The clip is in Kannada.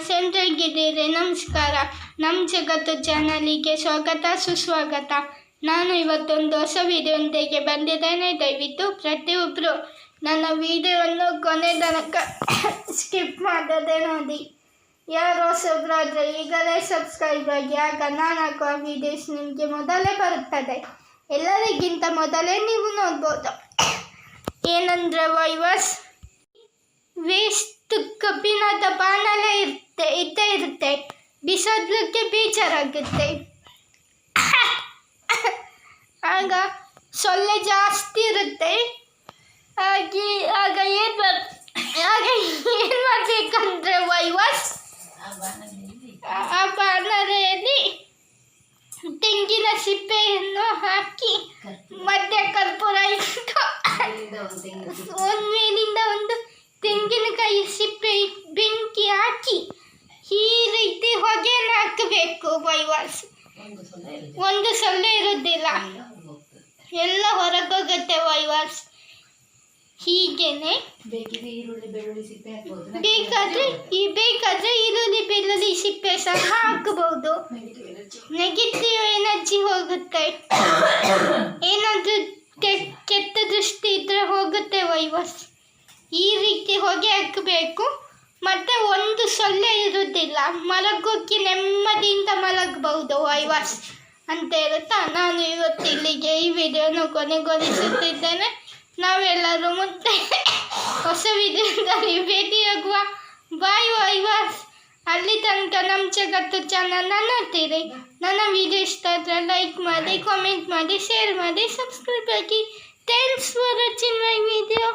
ಸೆಂಟ್ರಿಗಿದ್ದೀರಿ ನಮಸ್ಕಾರ. ನಮ್ಮ ಜಗತ್ತು ಚಾನಲಿಗೆ ಸ್ವಾಗತ, ಸುಸ್ವಾಗತ. ನಾನು ಇವತ್ತೊಂದು ಹೊಸ ವಿಡಿಯೋದೊಂದಿಗೆ ಬಂದಿದ್ದೇನೆ. ದಯವಿಟ್ಟು ಪ್ರತಿಯೊಬ್ಬರು ನನ್ನ ವಿಡಿಯೋವನ್ನು ಕೊನೆ ತನಕ ಸ್ಕಿಪ್ ಮಾಡದೆ ನೋಡಿ. ಯಾರು ಹೊಸಬ್ರಾದರೆ ಈಗಲೇ ಸಬ್ಸ್ಕ್ರೈಬ್ ಆಗಿ, ಆಗ ನಾನು ಹಾಕುವ ವಿಡಿಯೋಸ್ ನಿಮಗೆ ಮೊದಲೇ ಬರುತ್ತದೆ. ಎಲ್ಲರಿಗಿಂತ ಮೊದಲೇ ನೀವು ನೋಡ್ಬೋದು. ಏನಂದರೆ ವೈವಸ್ ವೇಸ್ಟ್ ಕಬ್ಬಿಣದ ಬಾಣಲೆ ಇರುತ್ತೆ ಇದ್ದೇ ಇರುತ್ತೆ. ಬಿಸಾಡ್ಲಿಕ್ಕೆ ಬೇಜಾರಾಗುತ್ತೆ. ಆಗ ಸೊಳ್ಳೆ ಜಾಸ್ತಿ ಇರುತ್ತೆ. ಹಾಗೆ ಆಗ ಏನು ಮಾಡ್ ಆಗ ಏನು ಮಾಡಬೇಕಂದ್ರೆ ವೈವಸ್ ಆ ಬಾಣಲೆಯಲ್ಲಿ ತೆಂಗಿನ ಸಿಪ್ಪೆಯನ್ನು ಹಾಕಿ ಮಧ್ಯ ಕರ್ಪೂರ ಇಟ್ಟು ಒಂದ್ ಮೇಲಿಂದ ಒಂದು ತೆಂಗಿನಕಾಯಿ ಸಿಪ್ಪೆ ಬೆಂಕಿ ಹಾಕಿ ಈ ರೀತಿ ಹೊಗೆನ ಹಾಕಬೇಕು ಬೈವಾಸ್ ಒಂದು ಸೊಳ್ಳೆ ಇರುವುದಿಲ್ಲ ಎಲ್ಲ ಹೊರಗೋಗುತ್ತೆ ವೈವಾಸ್ ಹೀಗೇನೆ ಬೇಕಾದ್ರೆ ಈ ಬೇಕಾದ್ರೆ ಈರುಳ್ಳಿ ಬೆಳ್ಳುಳ್ಳಿ ಸಿಪ್ಪೆ ಸಹ ಹಾಕಬಹುದು ನೆಗೆಟಿವ್ ಎನರ್ಜಿ ಹೋಗುತ್ತೆ ಏನಾದ್ರೂ ಕೆ- ಕೆಟ್ಟ ದೃಷ್ಟಿ ಇದ್ರೆ ಹೋಗುತ್ತೆ ವೈವಸ್ ಈ ರೀತಿ ಹೊಗೆ ಹಾಕಬೇಕು. ಮತ್ತೆ ಒಂದು ಸೊಳ್ಳೆ ಇರುವುದಿಲ್ಲ ಮಲಗೋಕ್ಕೆ ನೆಮ್ಮದಿಯಿಂದ ಮಲಗಬಹುದು. ವೈವಾಸ್ ಅಂತ ಇರುತ್ತಾ ನಾನು ಇವತ್ತು ಇಲ್ಲಿಗೆ ಈ ವಿಡಿಯೋನ ಕೊನೆಗೊಳಿಸುತ್ತಿದ್ದೇನೆ. ನಾವೆಲ್ಲರೂ ಮತ್ತೆ ಹೊಸ ವಿಡಿಯೋದಲ್ಲಿ ಭೇಟಿಯಾಗುವ ಬಾಯ್ ವೈವಾಸ್ ಅಲ್ಲಿ ತನಕ ನಮ್ಮ ಜಗತ್ತು ಚಾನಲ್ನ ನೋಡ್ತೀರಿ. ನನ್ನ ವಿಡಿಯೋ ಇಷ್ಟ ಆದರೆ ಲೈಕ್ ಮಾಡಿ ಕಾಮೆಂಟ್ ಮಾಡಿ ಶೇರ್ ಮಾಡಿ ಸಬ್ಸ್ಕ್ರೈಬ್ ಆಗಿ. Thanks for watching my video